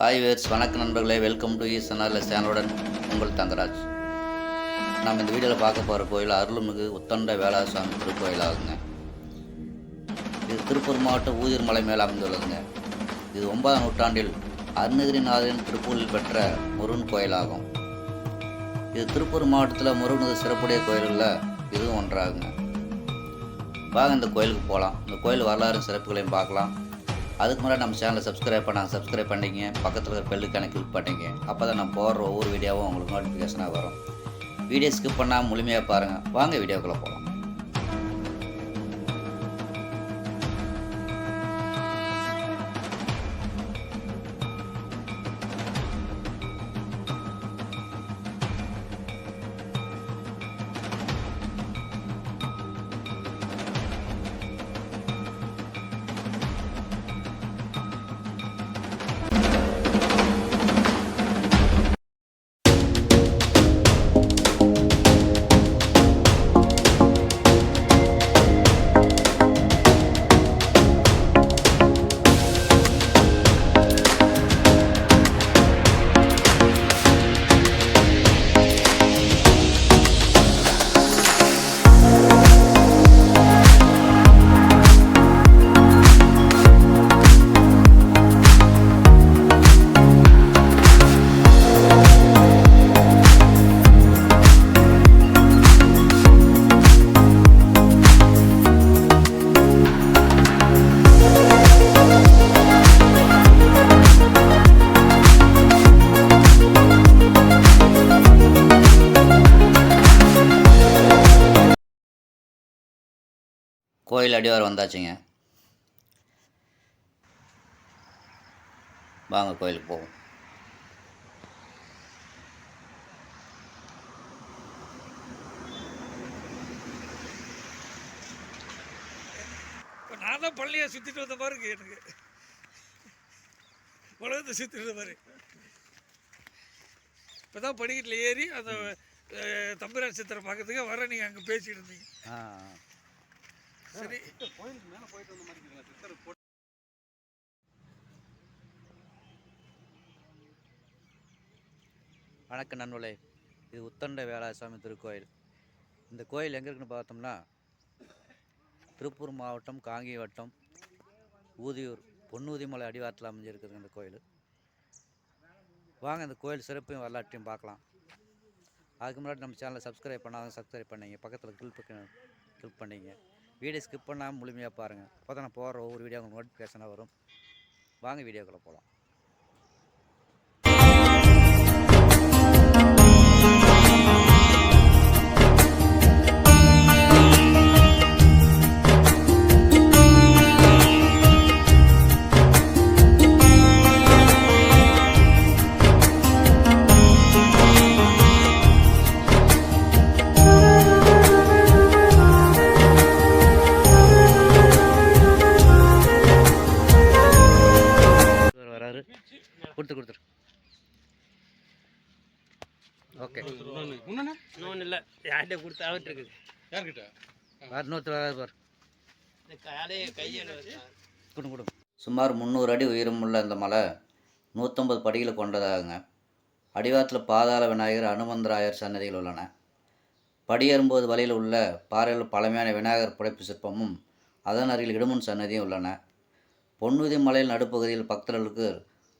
Hi வேர்ஸ் வணக்க நண்பர்களே. வெல்கம் டு ஈசனால சேனலுடன் உங்கள் தங்கராஜ். நம்ம இந்த வீடியோவில் பார்க்க போகிற கோயில் அருள்மிகு உத்தண்ட வேளாசாமி திருக்கோயிலாகுங்க. இது திருப்பூர் மாவட்டம் ஊதிர் மலை மேல் அமைந்துள்ளதுங்க. இது ஒன்பதாம் நூற்றாண்டில் அருணகிரிநாதரின் திருப்பூரில் பெற்ற முருகன் கோயிலாகும். இது திருப்பூர் மாவட்டத்தில் முருகனது சிறப்புடைய கோயில்களில் இதுவும் ஒன்றாகுங்க. வாங்க இந்த கோயிலுக்கு போகலாம் இந்த கோயில் வரலாறு சிறப்புகளையும் பார்க்கலாம். அதுக்கு முன்னாடி நம்ம சேனலை சப்ஸ்கிரைப் பண்ணாங்க சப்ஸ்கிரைப் பண்ணிங்க பக்கத்தில் இருக்கிற பெல்லுக்கான கிளிக் பண்ணிங்க அப்போ தான் நான் போடுற ஒவ்வொரு வீடியோவும் உங்களுக்கு நோட்டிஃபிகேஷனாக வரும். வீடியோ ஸ்கிப் பண்ணால் முழுமையாக பாருங்கள் வாங்க வீடியோக்குள்ளே போகலாம் கோயில் அடிவாரம் வந்தாச்சுங்க. வாங்க கோயிலுக்கு போவோம். இப்போ நான் தான் பள்ளியை சுற்றிட்டு வந்த மாதிரி இருக்கு எனக்கு. உலகத்தை சுற்றிட்டு வந்த மாதிரி. இப்போ தான் படிக்கட்டில் ஏறி அந்த தம்பிரான் சித்திரை பார்க்கறதுக்கு வர நீங்கள் அங்கே பேசிட்டு இருந்தீங்க. ஆ சரி. வணக்கம் நண்பர்களே. இது உத்தண்ட வேளாசாமி திருக்கோயில். இந்த கோயில் எங்கே இருக்குன்னு பார்த்தோம்னா திருப்பூர் மாவட்டம் காங்கி வட்டம் ஊதியூர் பொன்னூதிமலை அடிவாரத்தில் அமைஞ்சிருக்குது இந்த கோயில். வாங்க இந்த கோயில் சிறப்பையும் வரலாற்றையும் பார்க்கலாம். அதுக்கு முன்னாடி நம்ம சேனலை சப்ஸ்கிரைப் பண்ணாத சப்ஸ்கிரைப் பண்ணிங்க. பக்கத்தில் கிளிக் கிளிக் பண்ணிங்க. வீடியோ ஸ்கிப் பண்ணாமல் முழுமையாக பாருங்கள் அப்போ தான் நான் போகிற ஒவ்வொரு வீடியோ உங்களுக்கு நோட்டிஃபிகேஷனாக வரும். வாங்க வீடியோக்குள்ளே போகலாம் கொடுத்து கொடுத்துரு. ஓகே. இன்னொன்று இல்லை. யார்கிட்ட கொடுத்து இருக்குது யார்கிட்ட? வேறு இன்னொருத்தர் பார் கையில் கொடுங்க கொடுங்க. சுமார் முந்நூறு அடி உயரமுள்ள இந்த மலை நூற்றம்பது படிகளை கொண்டதாகுங்க. அடிவாரத்தில் பாதாள விநாயகர் அனுமந்தராயர் சன்னதிகள் உள்ளன. படியேறும்போது வழியில் உள்ள பாறையில் பழமையான விநாயகர் புடைப்பு சிற்பமும் அதன் அருகில் இடுமன் சன்னதியும் உள்ளன. பொன்னுதி மலையில் நடுப்பகுதியில் பக்தர்களுக்கு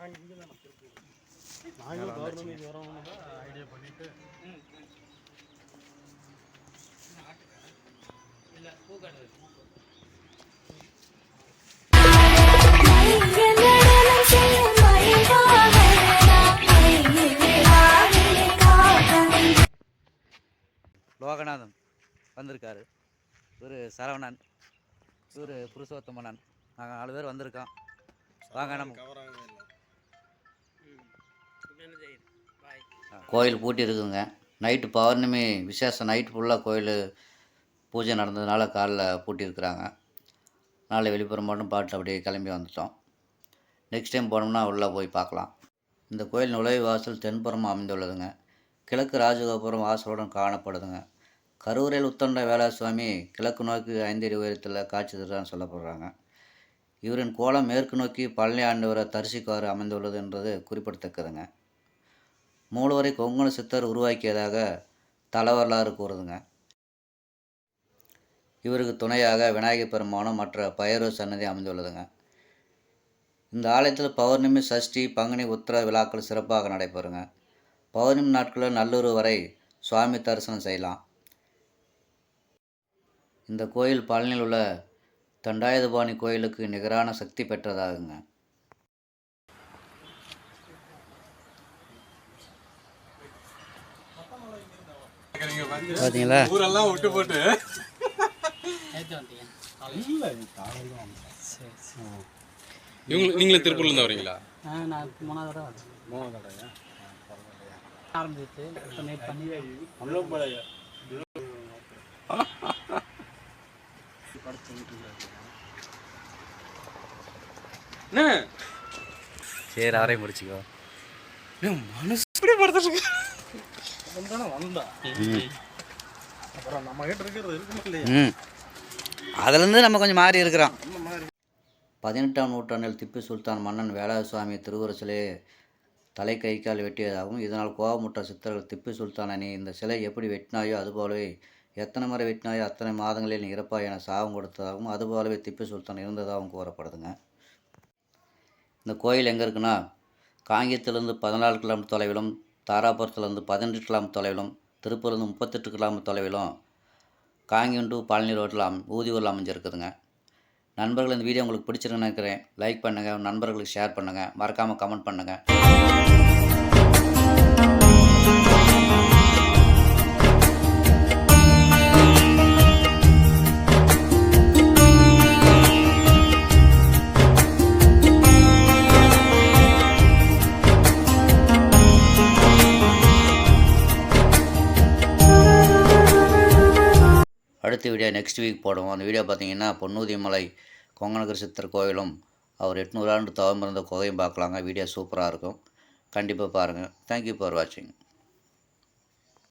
கோயில் ஆகுங்கிறது லோகநாதன் வந்திருக்காரு. இவர் சரவணன். இவர் புருஷோத்தமனன். நாங்கள் நாலு பேர் வந்திருக்கோம். வாங்க நம்ம கோயில் பூட்டி இருக்குங்க நைட்டு பௌர்ணமி விசேஷம் நைட்டு ஃபுல்லாக கோயில் பூஜை நடந்ததுனால காலைல பூட்டியிருக்கிறாங்க. நாளை வெளிப்புறம் மட்டும் பாட்டு அப்படியே கிளம்பி வந்துட்டோம். நெக்ஸ்ட் டைம் போனோம்னா உள்ளே போய் பார்க்கலாம். இந்த கோயில் நுழைவு வாசல் தென்புறமாக அமைந்துள்ளதுங்க. கிழக்கு ராஜகோபுரம் வாசலுடன் காணப்படுதுங்க. கரூரில் உத்தண்ட வேளார் சுவாமி கிழக்கு நோக்கி ஐந்தடி உயரத்தில் காட்சி தருவான்னு சொல்லப்படுறாங்க. இவரின் கோலம் மேற்கு நோக்கி பழனி ஆண்டவரை தரிசிக்காறு அமைந்துள்ளது என்றது குறிப்பிடத்தக்கதுங்க. மூலவரை கொங்கண சித்தர் உருவாக்கியதாக தல வரலாறு கூறுதுங்க. இவருக்கு துணையாக விநாயகர் பெருமானும் மற்ற பைரவ சன்னதி அமைந்துள்ளதுங்க. இந்த ஆலயத்தில் பௌர்ணமி சஷ்டி பங்குனி உத்திர விழாக்கள் சிறப்பாக நடைபெறுங்க. பௌர்ணமி நாட்களில் நல்லூர் வரை சுவாமி தரிசனம் செய்யலாம். இந்த கோயில் பழனியில் உள்ள தண்டாயுதபாணி கோயிலுக்கு நிகரான சக்தி பெற்றதாகுங்க. பார்த்தீங்களா ஊரெல்லாம் விட்டு போட்டு. இவங்க நீங்களும் திருப்பூர்ல இருந்து வரீங்களா? நான் மூணாவது தடவை வரேன். மூணு தடவை ஆரம்பிச்சு இப்போ நைட் பண்ணி என்ன? சரி அவரே முடிச்சுக்கோ. மனசு ம். அதுலேருந்து நம்ம கொஞ்சம் மாறி இருக்கிறோம். பதினெட்டாம் நூற்றாண்டில் திப்பு சுல்தான் மன்னன் வேலாயுத சுவாமி திருவுரு சிலையை தலை கை கால் வெட்டியதாகவும் இதனால் கோபமுற்ற சித்தர்கள் திப்பு சுல்தான் நீ இந்த சிலை எப்படி வெட்டினாயோ அதுபோலவே எத்தனை முறை வெட்டினாயோ அத்தனை மாதங்களில் நீ இறப்பாய் என சாபம் கொடுத்ததாகவும் அதுபோலவே திப்பு சுல்தான் இருந்ததாகவும் கூறப்படுதுங்க. இந்த கோயில் எங்கே இருக்குன்னா காங்கேயத்திலிருந்து பதினாலு கிலோமீட்டர் தொலைவிலும் தாராபுரத்துலேருந்து பதினெட்டு கிலோமீட்டர் தொலைவிலும் திருப்பூர்லேருந்து முப்பத்தெட்டு கிலோமீட்டர் தொலைவிலும் காங்கியம் டு பழனி ரோட்டில் அம் ஊதியூரில் அமைஞ்சிருக்குதுங்க. நண்பர்கள் இந்த வீடியோ உங்களுக்கு பிடிச்சிருக்குன்னு நினைக்கிறேன். லைக் பண்ணுங்கள் நண்பர்களுக்கு ஷேர் பண்ணுங்கள் மறக்காமல் கமெண்ட் பண்ணுங்கள் அடுத்த வீடியோ நெக்ஸ்ட் வீக் போடுவோம். அந்த வீடியோ பார்த்தீங்கன்னா பொன்னூதிமலை கொங்கனகர் சித்தர் கோயிலும் அவர் எட்நூறு ஆண்டு தவம் இருந்த குகையும் பார்க்கலாங்க. வீடியோ சூப்பராக இருக்கும். கண்டிப்பாக பாருங்கள் தேங்க்யூ ஃபார் வாட்சிங்